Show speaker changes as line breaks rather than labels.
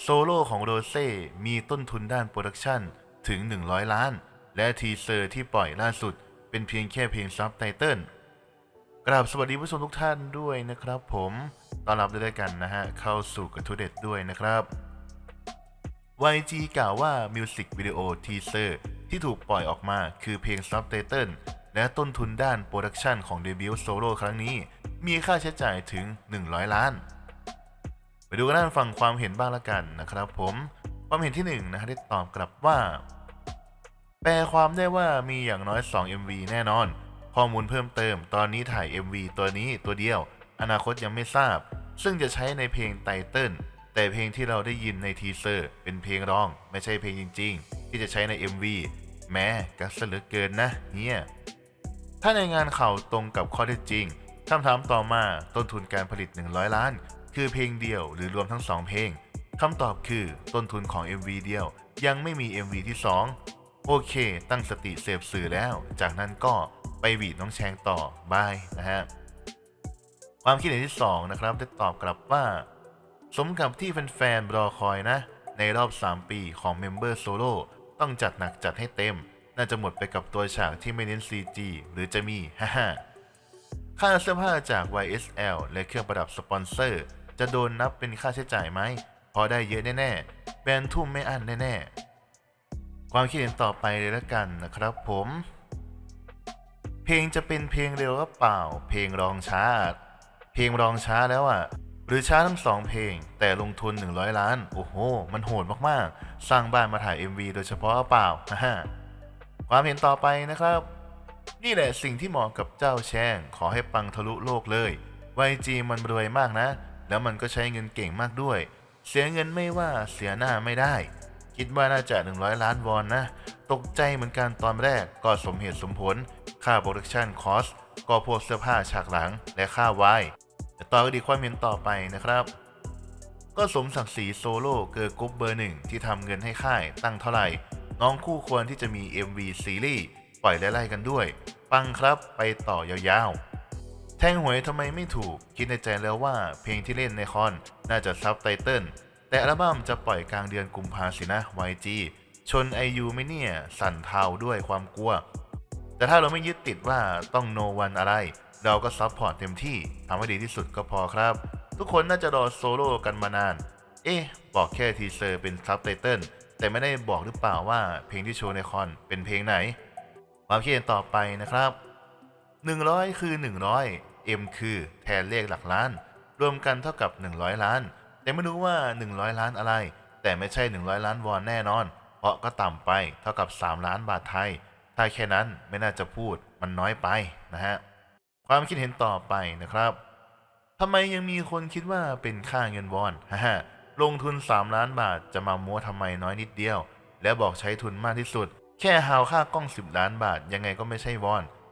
โซโล่ของโรเซ่มีต้นทุนด้านโปรดักชันถึง 100 ล้าน และทีเซอร์ที่ปล่อยล่าสุด เป็นเพียงแค่เพลงซับไตเติลกราบสวัสดีผู้ชมทุกท่านด้วยนะครับผมต้อนรับด้วยกันนะฮะ เข้าสู่กระทู้เด็ดด้วยนะครับ YG กล่าวว่ามิวสิกวิดีโอทีเซอร์ที่ถูกปล่อยออกมาคือเพลงซับไตเติลและต้นทุนด้านโปรดักชันของเดบิวต์โซโล่ครั้งนี้ มีค่าใช้จ่ายถึง 100 ล้าน ไปดูกันด้านฝั่งความเห็นบ้างละกันนะครับผมความเห็นที่1นงนะฮะได้ตอบกลับว่า แปลความได้ว่ามีอย่างน้อย 2 MV แน่นอน ข้อมูลเพิ่มเติม ตอนนี้ถ่าย MV ตัวนี้ตัวเดียว อนาคตยังไม่ทราบ ซึ่งจะใช้ในเพลงไตเติลแต่เพลงที่เราได้ยินในทีเซอร์ เป็นเพลงร้อง ไม่ใช่เพลงจริง ๆ ที่จะใช้ใน MV แม้กัสเหลือเกินนะเนี่ยถ้าในงานข่าวตรงกับข้อเท็จจริงคำถามต่อมาต้นทุนการผลิต 100 ล้าน คือเพลงเดียวหรือรวมทั้ง 2 เพลงคำตอบคือต้นทุนของ MV เดียว ยังไม่มี MV ที่ 2 โอเค ตั้งสติเสพสื่อแล้ว จากนั้นก็ไปหวีดน้องแชงต่อบายนะฮะความคิดเห็นที่ 2 นะครับ ได้ตอบกลับว่า สมกับที่แฟนๆรอคอยนะ ในรอบ 3 ปีของเมมเบอร์โซโล่ต้องจัดหนักจัดให้เต็ม น่าจะหมดไปกับตัวฉากที่ไม่เน้น CG หรือจะมี ฮ่าฮ่าค่าเสื้อผ้าจาก YSL และเครื่องประดับสปอนเซอร์ จะโดนนับเป็นค่าใช้จ่ายไหมพอได้เยอะแน่ๆแบรนด์ทุ่มไม่อั้นแน่ๆ ความคิดเห็นต่อไปเลยละกันนะครับผม เพลงจะเป็นเพลงเร็วหรือเปล่า เพลงรองช้า เพลงรองช้าแล้วอะหรือช้าทั้งสองเพลง แต่ลงทุน 100 ล้าน โอ้โห มันโหดมากๆ สร้างบ้านมาถ่าย MV โดยเฉพาะเปล่าฮ่าฮ่าความเห็นต่อไปนะครับ นี่แหละสิ่งที่เหมาะกับเจ้าแช่งขอให้ปังทะลุโลกเลย YG มันรวยมากนะ แล้วมันก็ใช้เงินเก่งมากด้วย เสียเงินไม่ว่าเสียหน้าไม่ได้ คิดว่าน่าจะ 100 ล้านวอนนะ ตกใจเหมือนกันตอนแรกก็สมเหตุสมผล ค่าโปรดักชันคอสก็พวกเสื้อผ้าฉากหลังและค่าไวายแต่ต่อกันดีความเห็นต่อไปนะครับ ก็สมศักดิ์ศรีโซโล่เกิร์ลกรุ๊ปเบอร์หนึ่งที่ทำเงินให้ค่ายตั้งเท่าไหร่ น้องคู่ควรที่จะมี MV ซีรีส์ปล่อยไล่ๆกันด้วย ปังครับไปต่อยาวๆ แทงหวยทำไมไม่ถูก คิดในใจแล้วว่าเพลงที่เล่นในคอนน่าจะซับไตเติลแต่อัลบั้มจะปล่อยกลางเดือนกุมภาสินะ YG ชนไอยูไม่เนี่ย สั่นเทาด้วยความกลัว แต่ถ้าเราไม่ยึดติดว่าต้องโนวันอะไร เราก็ซัพพอร์ตเต็มที่ทำให้ดีที่สุดก็พอครับ ทุกคนน่าจะรอโซโล่กันมานาน เอ๊ะ บอกแค่ทีเซอร์เป็นซับไตเติลแต่ไม่ได้บอกหรือเปล่าว่าเพลงที่โชว์ในคอนเป็นเพลงไหน ความคิดเห็นต่อไปนะครับ 100 คือ 100 M คือแทนเลขหลักล้าน รวมกันเท่ากับ 100 ล้าน แต่ไม่รู้ว่า 100 ล้านอะไร แต่ไม่ใช่ 100 ล้านวอนแน่นอน เพราะก็ต่ำไปเท่ากับ 3 ล้านบาทไทย ถ้าแค่นั้นไม่น่าจะพูดมันน้อยไปนะฮะ ความคิดเห็นต่อไปนะครับทำไมยังมีคนคิดว่าเป็นค่าเงินวอนฮ่าฮ่าลงทุน 3 ล้านบาทจะมามัวทำไมน้อยนิดเดียว และบอกใช้ทุนมากที่สุด แค่ฮาวค่ากล้อง 10 ล้านบาทยังไงก็ไม่ใช่วอน